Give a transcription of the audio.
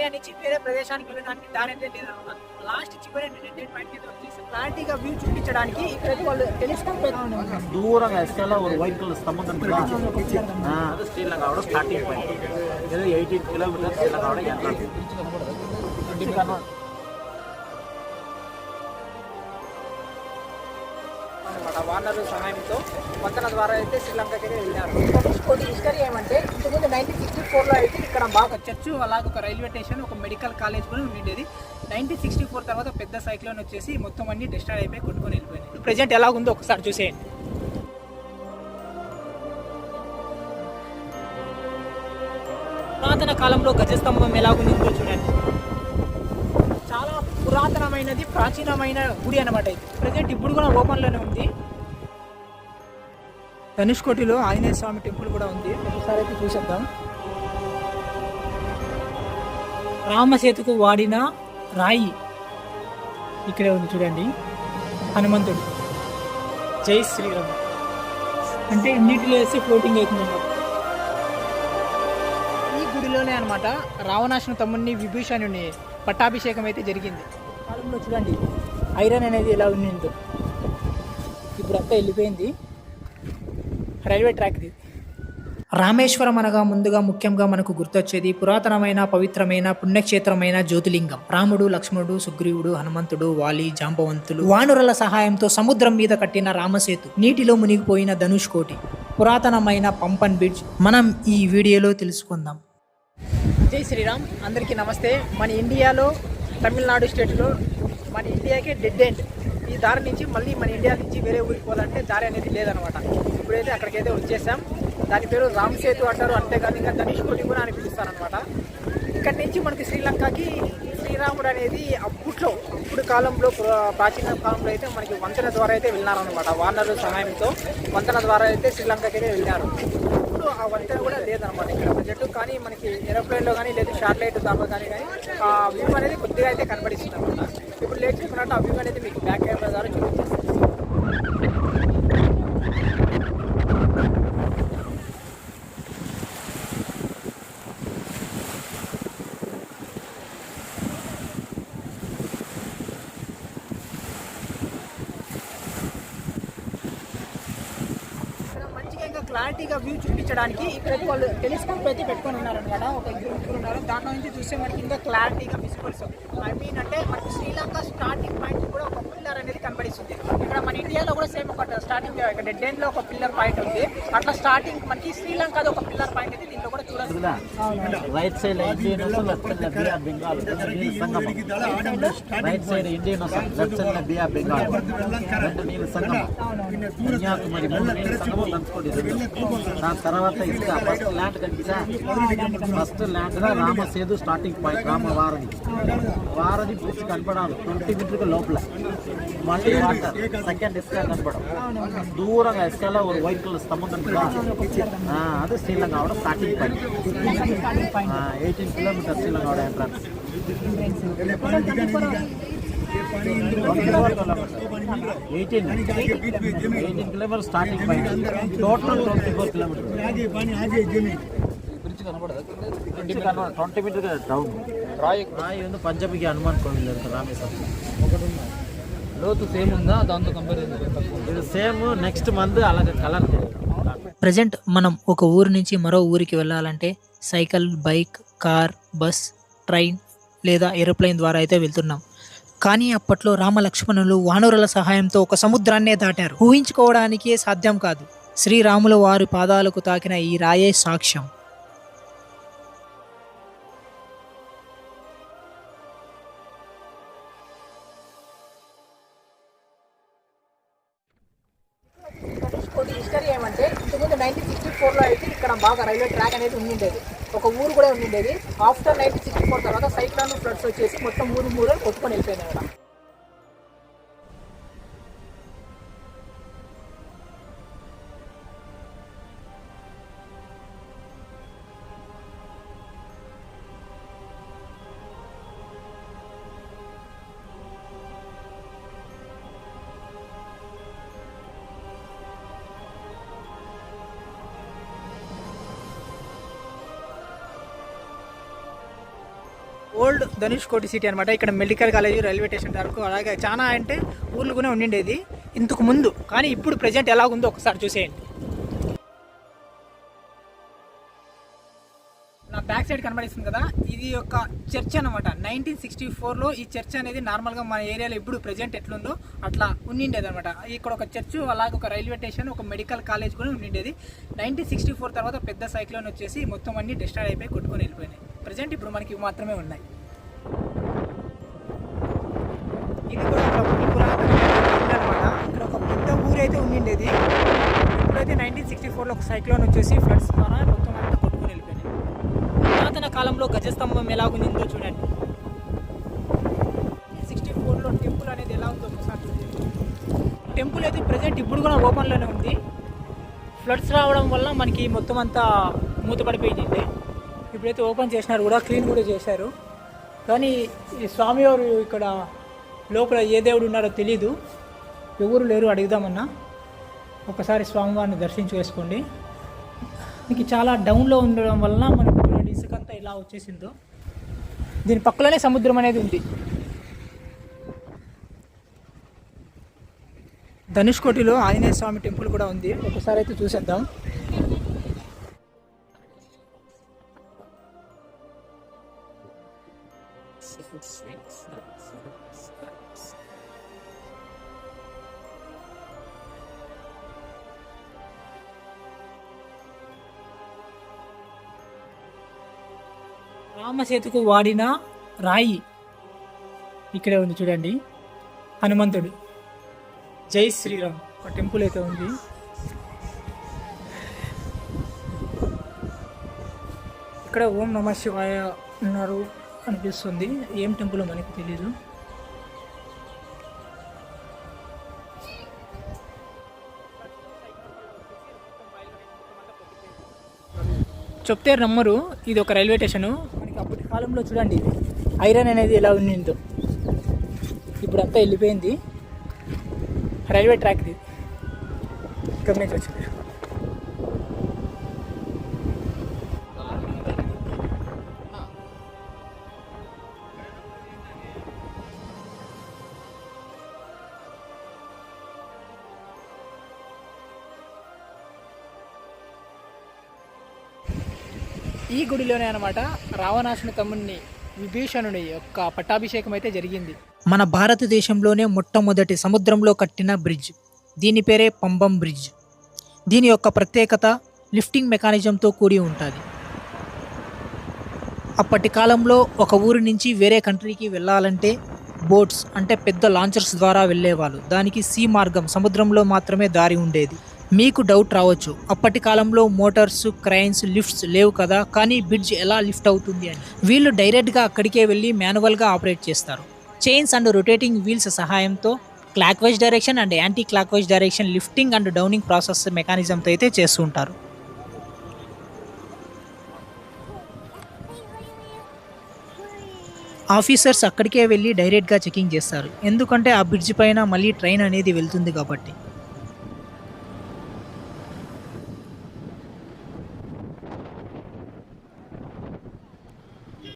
India నుంచి వేరే ప్రదేశానికి వెళ్ళడానికి దారి అయితే లేదన్నమాట లాస్ట్ చివరి డెడ్ పాయింట్ మీద వచ్చేసి క్లారిటీగా వ్యూ చూపించడానికి ఇక్కడైతే వాళ్ళు టెలిస్కోప్ దూరంగా ఎస్కేలో ஒரு ஒயிட் கலர் ஸ்தம்பம் இருக்குதா அது ஸ்ரீலங்காவோட ஸ்டார்டிங் பாயிண்ட் இது எயிட்டீன் கிலோமீட்டர் ஸ்ரீலங்காவோட என்ட்ரன்ஸ் అనమాట వానరు సహాయంతో వంతెన ద్వారా అయితే శ్రీలంకకి వెళ్ళారు. ఇంకోటి హిస్టరీ ఏమంటే ఇంతకుముందు నైన్టీన్ సిక్స్టీ ఫోర్లో అయితే ఇక్కడ బాగా చర్చ్ అలాగే ఒక రైల్వే స్టేషన్ ఒక మెడికల్ కాలేజ్ కూడా ఉండేది. నైన్టీన్ సిక్స్టీ ఫోర్ తర్వాత పెద్ద సైక్లోన్ వచ్చేసి మొత్తం అన్ని డిస్ట్రాయ్ అయిపోయి కొట్టుకొని వెళ్ళిపోయింది ప్రజెంట్ ఎలా ఉందో ఒకసారి చూసేయండి. పురాతన కాలంలో గజస్తంభం ఎలాగుంది చూడండి. చాలా పురాతనమైనది ప్రాచీనమైన గుడి అనమాట ఇది. ప్రజెంట్ ఇప్పుడు కూడా ఓపెన్లోనే ఉంది. ధనుష్కోటిలో ఆంజనేయ స్వామి టెంపుల్ కూడా ఉంది. ఒకసారి అయితే చూసేద్దాం. రామసేతుకు వాడిన రాయి ఇక్కడే ఉంది చూడండి. హనుమంతుడు. జై శ్రీరామ్. అంటే నీటిలో వేసి ఫ్లోటింగ్ అవుతుంది ఈ గుడిలోనే అన్నమాట రావణాసుని తమ్ముడిని విభీషణుని పట్టాభిషేకం అయితే జరిగింది. కాలంలో చూడండి ఐరన్ అనేది ఎలా ఉండిందో ఇప్పుడు అంతా వెళ్ళిపోయింది. రైల్వే ట్రాక్ ఇది. రామేశ్వరం అనగా ముందుగా ముఖ్యంగా మనకు గుర్తొచ్చేది పురాతనమైన పవిత్రమైన పుణ్యక్షేత్రమైన జ్యోతిలింగం. రాముడు లక్ష్మణుడు సుగ్రీవుడు హనుమంతుడు వాలి జాంబవంతులు. వానురల సహాయంతో సముద్రం మీద కట్టిన రామసేతు నీటిలో మునిగిపోయిన ధనుష్ కోటి. పురాతనమైన పంపన్ బ్రిడ్జ్. మనం ఈ వీడియోలో తెలుసుకుందాం. జై శ్రీరామ్. అందరికీ నమస్తే. మన ఇండియాలో తమిళనాడు స్టేట్లో మన ఇండియాకే డెడ్ ఎండ్ ఈ దారి నుంచి మళ్ళీ మన ఇండియా నుంచి వేరే ఊరికి పోవాలంటే దారి అనేది లేదనమాట ఇప్పుడైతే అక్కడికైతే వచ్చేసాం. దాని పేరు రామ్ సేతు అంటారు. అంతేకాదు ఇంకా ధనుష్ కోటి కూడా అని పిలుస్తారనమాట ఇక్కడి నుంచి మనకి శ్రీలంకకి శ్రీరాముడు అనేది అప్పట్లో అప్పుడు కాలంలో ప్రాచీన కాలంలో అయితే మనకి వంతెన ద్వారా అయితే వెళ్ళినారనమాట వానరుల సహాయంతో వంతెన ద్వారా అయితే శ్రీలంకకి అయితే వెళ్ళారు. ఆ వంతెన కూడా లేదనమాట ఇక్కడ ప్రజెంట్ కానీ మనకి ఏరోప్లేన్లో కానీ లేదా శాటిలైట్ దాంట్లో కానీ కానీ ఆ వ్యూ అనేది కొద్దిగా అయితే కనబడిస్తుంది అనమాట ఇప్పుడు లేట్ చెప్పినట్టు ఆ వ్యూ అనేది మీకు బ్యాక్ కెమెరా ద్వారా చూపించేస్తాను ఇక్కడ మంచిగా ఇంకా క్లారిటీగా వ్యూ చూపించడానికి ఇక్కడైతే వాళ్ళు టెలిస్కోప్ అయితే పెట్టుకొని ఉన్నారనమాట ఒక ఇద్దరు ముగ్గురు ఉన్నారు. దాంట్లో నుంచి చూస్తే మనకి ఇంకా క్లారిటీగా విజిబుల్స్ ఐ మీన్ అంటే మనకి శ్రీలంక స్టార్టింగ్ పాయింట్ కూడా ఒక పిల్లర్ అనేది కనబడిస్తుంది. ఇక్కడ మన ఇండియాలో కూడా సేమ్ ఒక స్టార్టింగ్ ఇక్కడ డెడ్లో ఒక పిల్లర్ పాయింట్ ఉంది. అట్లా స్టార్టింగ్ మనకి శ్రీలంకది ఒక పిల్లర్ పాయింట్ అయితే దీంట్లో రైట్ సైడ్ ఇండియన్ వస్తుంది left side Bengal right side Indian వస్తుంది left side bay Bengal Kanyakumari దాని తర్వాత ఇసుక first land కనిపిసా first land Rama Setu starting point Rama వారధి వారధి బ్రిడ్జ్ కనపడాలి. ట్వంటీ మీటర్కి లోపల. మళ్ళీ వాటర్ సెకండ్ ఇసుక కనపడం. దూరంగా ఇసుకలో ఒక వైట్ కలర్ స్తంభం కనపడాలి అది శ్రీలంక అవడం స్టార్టింగ్ పాయింట్ ఎయిటీన్ కిలోమీటర్స్ ఇలా నోడ ఎయిటీన్ ఎయిటీన్ కిలోమీటర్ స్టార్టింగ్ పైన total twenty four kilometre twenty metre down Roy రాయ్ ఉంది పంజాబ్కి హనుమాన్ కొండ రామేశ్వరం ఒకటి ఉందా లోతు సేమ్ ఉందా దాంతో కంపేర్ సేమ్ నెక్స్ట్ మంత్ అలాగే కలర్ ప్రజెంట్ మనం ఒక ఊరు నుంచి మరో ఊరికి వెళ్ళాలంటే cycle bike car bus train లేదా ఏరోప్లేన్ ద్వారా అయితే వెళ్తున్నాం. కానీ అప్పట్లో రామలక్ష్మణులు వానరుల సహాయంతో ఒక సముద్రాన్నే దాటారు. ఊహించుకోవడానికే సాధ్యం కాదు. శ్రీరాముల వారి పాదాలకు తాకిన ఈ రాయే సాక్ష్యం. ఫోర్లో అయితే ఇక్కడ బాగా రైల్వే ట్రాక్ అనేది ఉండిండేది. ఒక ఊరు కూడా ఉండిండేది. ఆఫ్టర్ నైన్టీన్ సిక్స్టీ ఫోర్ తర్వాత సైక్లాన్ ఫ్లడ్స్ వచ్చేసి మొత్తం మూడు మూడు కొట్టుకొని వెళ్ళిపోయింది ఓల్డ్ ధనుష్ కోటి సిటీ అనమాట ఇక్కడ మెడికల్ కాలేజ్ రైల్వే స్టేషన్ వరకు అలాగే చాలా అంటే ఊర్లు కూడా ఉండిండేది ఇంతకు ముందు. కానీ ఇప్పుడు ప్రజెంట్ ఎలా ఉందో ఒకసారి చూసేయండి. నా బ్యాక్ సైడ్ కనబడిస్తుంది కదా ఇది ఒక చర్చ్ అనమాట నైన్టీన్ సిక్స్టీ ఫోర్లో ఈ చర్చ్ అనేది నార్మల్గా మన ఏరియాలో ఇప్పుడు ప్రజెంట్ ఎట్లుందో అట్లా ఉండిండేది అనమాట ఇక్కడ ఒక చర్చ్ అలాగే ఒక రైల్వే స్టేషన్ ఒక మెడికల్ కాలేజ్ కూడా ఉండిండేది. నైన్టీన్ సిక్స్టీ ఫోర్ తర్వాత పెద్ద సైక్లోన్ వచ్చేసి మొత్తం అన్ని డిస్ట్రాయ్ అయిపోయి కొట్టుకొని వెళ్ళిపోయినాయి. ప్రజెంట్ ఇప్పుడు మనకి ఇవి మాత్రమే ఉన్నాయి. ఇది కూడా ఒక పురాతన అనమాట ఇక్కడ ఒక పెద్ద ఊరైతే ఉండిండేది ఇప్పుడైతే నైన్టీన్ సిక్స్టీ ఫోర్లో ఒక సైక్లోన్ వచ్చేసి ఫ్లడ్స్ ద్వారా మొత్తం అంతా కొట్టుకుని వెళ్ళిపోయినాయి పురాతన కాలంలో గజస్తంభం ఎలా ఉండిందో చూడండి. సిక్స్టీ ఫోర్లో టెంపుల్ అనేది ఎలా ఉందో ఒకసారి చూడండి టెంపుల్ అయితే ప్రజెంట్ ఇప్పుడు కూడా ఓపెన్లోనే ఉంది. ఫ్లడ్స్ రావడం వల్ల మనకి మొత్తం అంతా మూతపడిపోయింది ఇప్పుడైతే ఓపెన్ చేసినారు కూడా క్లీన్ కూడా చేశారు. కానీ ఈ స్వామివారు ఇక్కడ లోపల ఏ దేవుడు ఉన్నారో తెలీదు. ఎవరు లేరు అడుగుదామన్నా. ఒకసారి స్వామివారిని దర్శించుకేసుకోండి మీకు చాలా డౌన్లో ఉండడం వలన మనకు ఇసుకంతా ఇలా వచ్చేసిందో. దీని పక్కలోనే సముద్రం అనేది ఉంది. ధనుష్కోటిలో ఆంజనేయ స్వామి టెంపుల్ కూడా ఉంది. ఒకసారి అయితే చూసేద్దాం. రామసేతుకు వాడిన రాయి ఇక్కడే ఉంది చూడండి. హనుమంతుడు. జై శ్రీరామ్. ఒక టెంపుల్ అయితే ఉంది. ఇక్కడ ఓం నమ శివాయ ఉన్నారు అనిపిస్తుంది ఏం టెంపుల్ మనకి తెలియదు చెప్తే నమ్మరు ఇది ఒక రైల్వే స్టేషను. మనకి అప్పటి కాలంలో చూడండి ఐరన్ అనేది ఎలా ఉండిందో. ఇప్పుడు అంతా వెళ్ళిపోయింది. రైల్వే ట్రాక్ ఇది గమనించవచ్చు ఈ గుడిలోనే అనమాట రావణాసుని తమ్ముడిని విభీషణుని యొక్క పట్టాభిషేకం అయితే జరిగింది. మన భారతదేశంలోనే మొట్టమొదటి సముద్రంలో కట్టిన బ్రిడ్జ్. దీని పేరే పంబం బ్రిడ్జ్. దీని యొక్క ప్రత్యేకత లిఫ్టింగ్ మెకానిజంతో కూడి ఉంటుంది. అప్పటి కాలంలో ఒక ఊరి నుంచి వేరే కంట్రీకి వెళ్ళాలంటే బోట్స్ అంటే పెద్ద లాంచర్స్ ద్వారా వెళ్ళేవాళ్ళు. దానికి సీ మార్గం సముద్రంలో మాత్రమే దారి ఉండేది. మీకు డౌట్ రావచ్చు. అప్పటి కాలంలో మోటార్స్ క్రైన్స్ లిఫ్ట్స్ లేవు కదా కానీ బ్రిడ్జ్ ఎలా లిఫ్ట్ అవుతుంది అని. వీళ్ళు డైరెక్ట్గా అక్కడికే వెళ్ళి మాన్యువల్గా ఆపరేట్ చేస్తారు. చైన్స్ అండ్ రొటేటింగ్ వీల్స్ సహాయంతో clockwise direction and anti clockwise direction lifting and downing process మెకానిజంతో అయితే చేస్తుంటారు ఆఫీసర్స్ అక్కడికే వెళ్ళి డైరెక్ట్గా చెకింగ్ చేస్తారు. ఎందుకంటే ఆ బ్రిడ్జ్ పైన మళ్ళీ ట్రైన్ అనేది వెళ్తుంది కాబట్టి.